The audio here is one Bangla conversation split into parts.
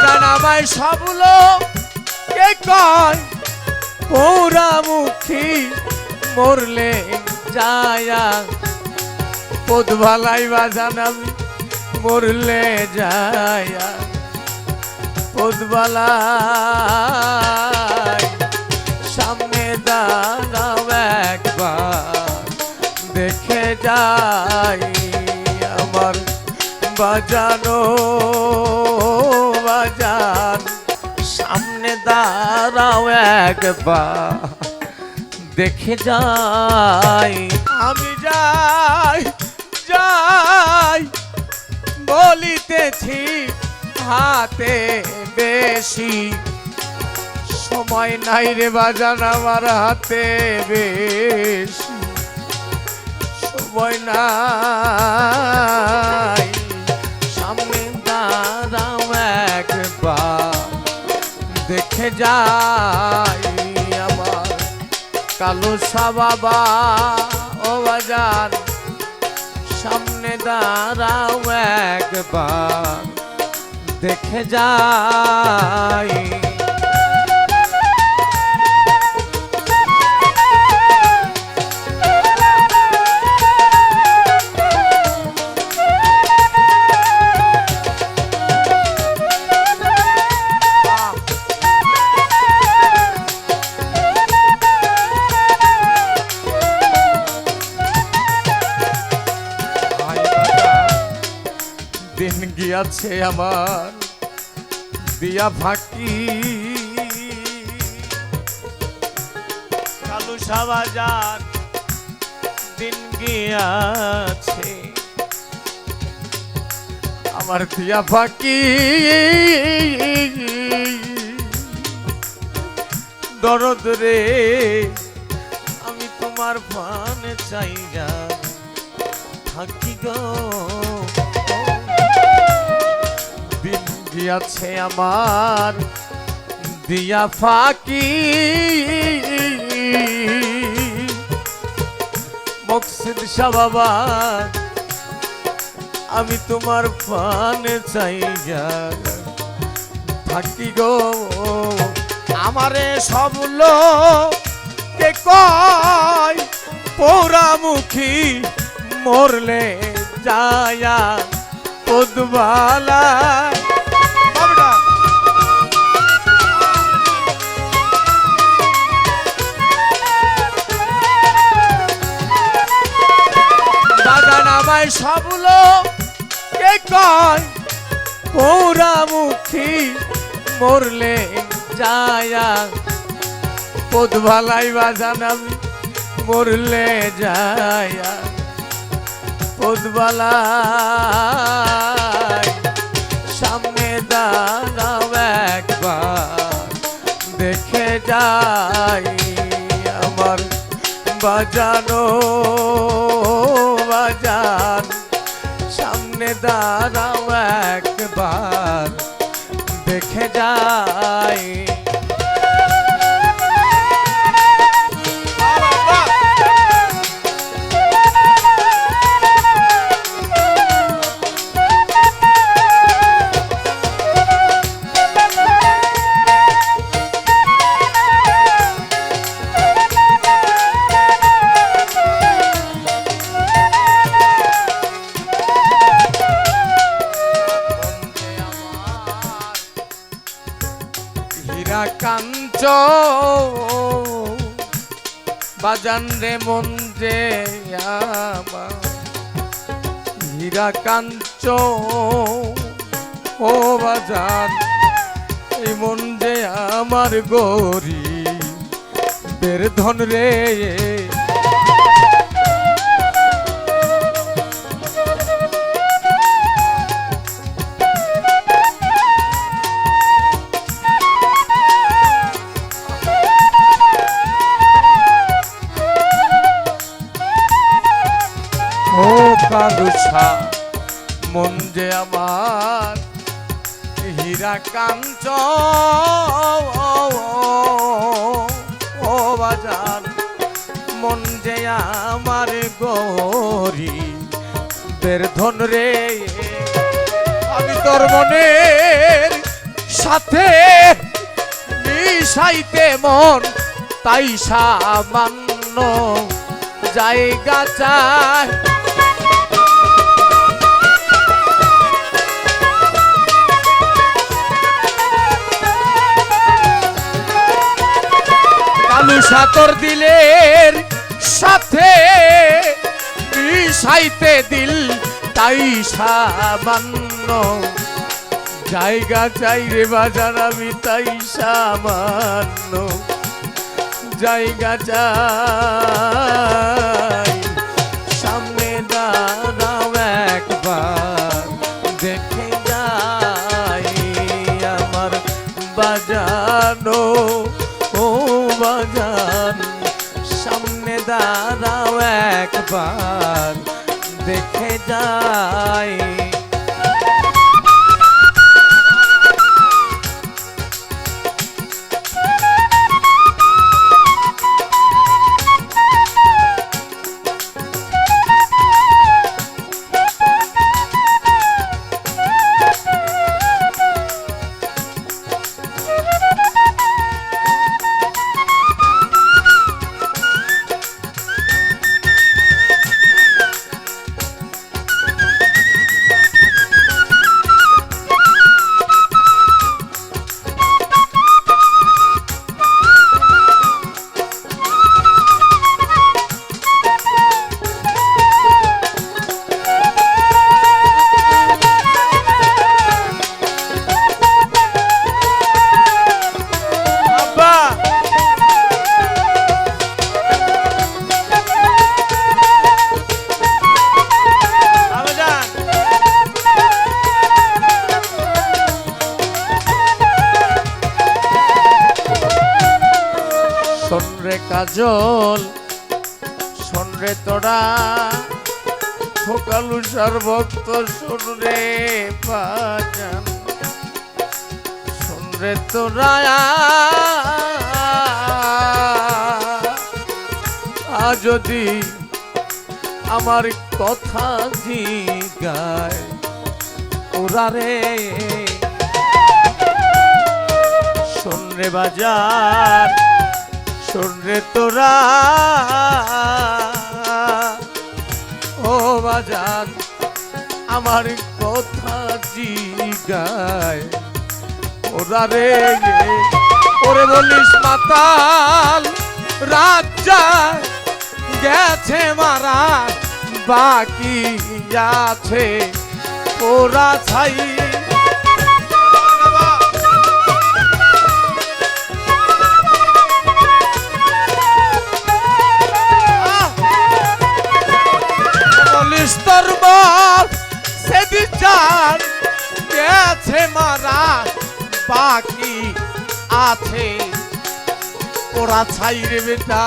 বাগান আমায় সবলো কে কয়? পৌরামুখী মরলে যায়া পদভালাই বাজান আমি মরলে যায়া পদবালাই সামনে দাঁড়াও একবার, দেখে আমার বাজানো, বাজান। সামনে দাঁড়াও একবার, দেখে যাই। আমি যাই যাই, বলিতেছি হাতে বেশি। সময় নাই রে বাজান আমার হাতে বেশি। সময় নাই। দেখে যাই আমার কালো সাবাবা ও বাজার। সামনে দাঁড়াও একবার দেখে যাই। দিন গিয়াছে আমার, দিয়া ফাঁকি। কালু সাবাজার দিন গিয়াছে। আমার দিয়া ফাঁকি। দরদ রে, আমি তোমার পানে চাই যা থাকি গো। গিয়াছে আমার, দিয়া ফাঁকি। মকসিদ শাহ বাবা, আমি তোমার পানে চাই থাকি গো। আমারে সব লোকে কয় পৌরামুখী মরলে যায়া পদবালা। আমায় সবলো কে কয়? পৌরামুখী মরলে যায়া। পদভালাই বাজান আমি মরলে যায়া। পদবালাই সামনে দাঁড়াও একবার, দেখে যাই আমার বাজানো। বাজান সামনে দাঁড়াও একবার দেখে যাই। হীরা কাঞ্চ। বাজান রে মন যে হীরা কাঞ্চ। ও বাজান, এই মন আমার গরি বের ধন রে মন যে আমার হীরা কাঞ্চ। ও বাজার মন যে আমার গরি ধন রে। আমি তোর মনের সাথে মিশাইতে মন, তাই সামান্য জায়গা চায় সাতর দিলের সাথে মিশাইতে দিল তাই সামান্য। জায়গা চাই রে বাজার, আমি তাই সামান্য। জায়গা চাই। সামনে দাঁড়াও একবার, দেখে যাই আমার বাজানো। দেখে শোন রে কাজল শোন রে তোরা সকালু সর্বক্ত শোন রে পাজান শোন রে তোরা যদি আমার কথা জিগায়, ওরা রে। রে বাজার শোন রে তোরা। ও বাজার, আমার কথা জিগায়। ওরা রে ওরে বলিস মাতাল রাজা গেছে মারা, বাকি আছে। ওরা ছাই বাকি আছে। ওরা ছাইরে বেটা,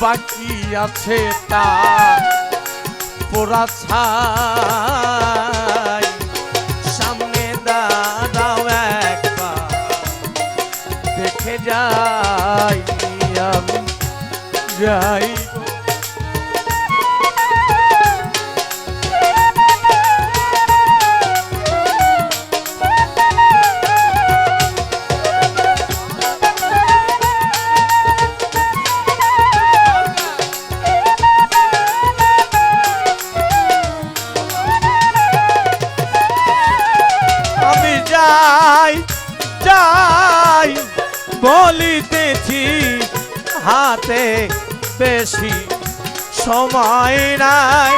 বাকি আছে তা। পোড়া ছাই, সামনে দাঁড়াও একবার। দেখে যাই আমি যাই বলিতেছি হাতে বেশি সময় নাই।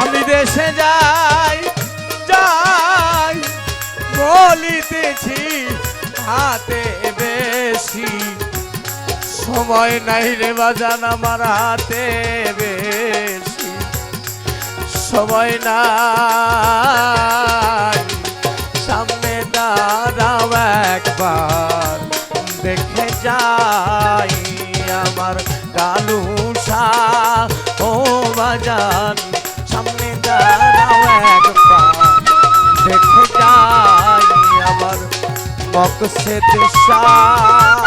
আমি দেশে যাই যাই বলিতেছি হাতে সময় নাই রে বাজান আমার হাতে বেশি। সময় নাই। সামনে দাঁড়াও একবার, দেখে যাই আমার কালুসা ও বাজান, সামনে দাঁড়াও একবার, দেখে যাই আমার মকসেদ শাহ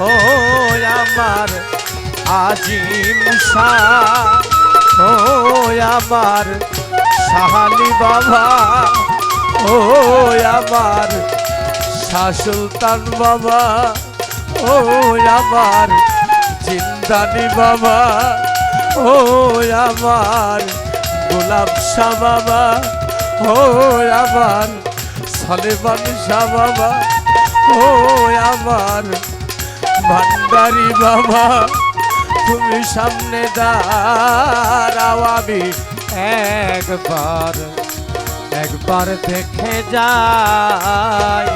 ও আমার আজিম শাহ ও আমার সাহালি বাবা ও আমার শাহ সুলতান বাবা ও আমার জিন্দানি বাবা ও আমার গোলাপ শাহ বাবা ও আমার সলেমান শাহ বাবা ও আমার ভান্ডারি বাবা তুমি সামনে দাঁড়াও আমি একবার একবার দেখে যাই।